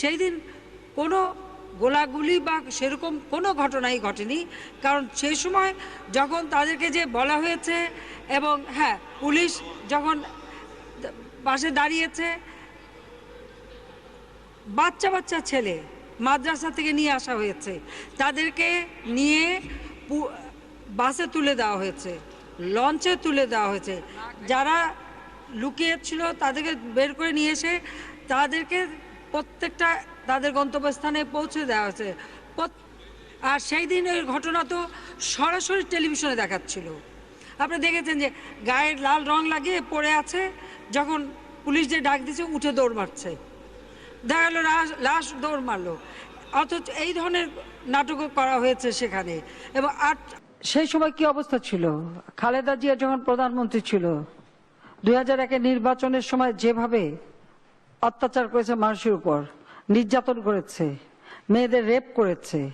সেই দিন কোনো গোলাগুলি বা সেরকম কোনো ঘটনাই ঘটেনি। কারণ সেই সময় যখন তাদেরকে যে বলা হয়েছে এবং হ্যাঁ পুলিশ যখন পাশে দাঁড়িয়েছে, বাচ্চা বাচ্চা ছেলে মাদ্রাসা থেকে নিয়ে আসা হয়েছে। তাদেরকে নিয়ে বাসে তুলে দেওয়া হয়েছে, লঞ্চে তুলে দেওয়া হয়েছে। যারা লুকিয়ে ছিল তাদেরকে বের করে নিয়ে এসে তাদেরকে প্রত্যেকটা তাদের গন্তব্যস্থানে পৌঁছে দেওয়া হয়েছে আর সেই দিন ওই ঘটনা তো সরাসরি টেলিভিশনে দেখাচ্ছিল। আপনি দেখেছেন যে গায়ের লাল রং লাগিয়ে পড়ে আছে, যখন পুলিশ যে ডাক দিচ্ছে উঠে দৌড় মারছে। দেখা গেলো লাশ দৌড় মারলো। অথচ এই ধরনের নাটকও করা হয়েছে সেখানে। এবং আর সেই সময় কি অবস্থা ছিল? খালেদা জিয়া যখন প্রধানমন্ত্রী ছিল, দুই হাজার নির্বাচনের সময় যেভাবে অত্যাচার করেছে মানুষের উপর, নির্যাতন করেছে, মেয়েদের রেপ করেছে।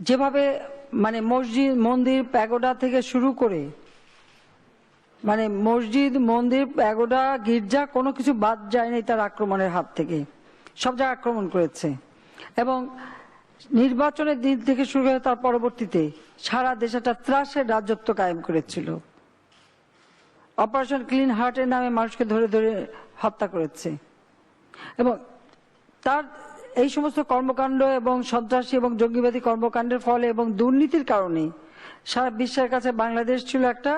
যেভাবে মানে মসজিদ, মন্দির, প্যাগোডা থেকে শুরু করে মানে মসজিদ, মন্দির, প্যাগোডা, গির্জা কোনো কিছু বাদ যায়নি তার আক্রমণের হাত থেকে। সব জায়গায় আক্রমণ করেছে। এবং নির্বাচনের দিন থেকে শুরু হয়ে তার পরবর্তীতে সারা দেশে একটা ত্রাসের রাজত্ব কায়েম করেছিল। অপারেশন ক্লিন হার্টের নামে মানুষকে ধরে ধরে হত্যা করেছে। এবং তার এই সমস্ত কর্মকাণ্ড এবং সন্ত্রাসী এবং জঙ্গিবাদী কর্মকাণ্ডের ফলে এবং দুর্নীতির কারণে সারা বিশ্বের কাছে বাংলাদেশ ছিল একটা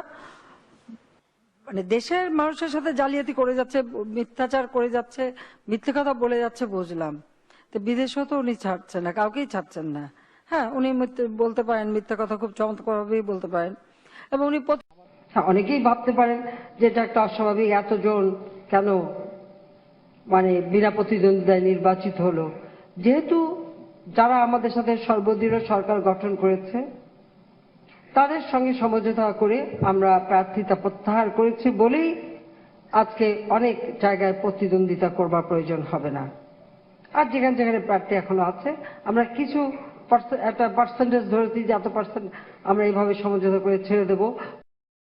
মানে দেশের মানুষের সাথে জালিয়াতি করে যাচ্ছে, মিথ্যাচার করে যাচ্ছে, মিথ্যে কথা বলে যাচ্ছে বুঝলাম। তো বিদেশেও তো উনি ছাড়ছেন না, কাউকেই ছাড়ছেন না। হ্যাঁ উনি বলতে পারেন, মিথ্যা কথা খুব চমৎকার ভাবেই বলতে পারেন। এবং উনি অনেকেই ভাবতে পারেন যে এটা একটা অস্বাভাবিক এতজন কেন মানে বিনা প্রতিদ্বন্দ্বিতায় নির্বাচিত হলো। যেহেতু যারা আমাদের সাথে সর্বদৃঢ় সরকার গঠন করেছে, তাদের সঙ্গে সমঝোতা করে আমরা প্রার্থিতা প্রত্যাহার করেছি বলেই আজকে অনেক জায়গায় প্রতিদ্বন্দ্বিতা করবার প্রয়োজন হবে না। আর যেখানে যেখানে প্রার্থী এখনও আছে, আমরা কিছু একটা পার্সেন্টেজ ধরেছি যে এত পার্সেন্ট আমরা এইভাবে সমঝোতা করে ছেড়ে দেবো।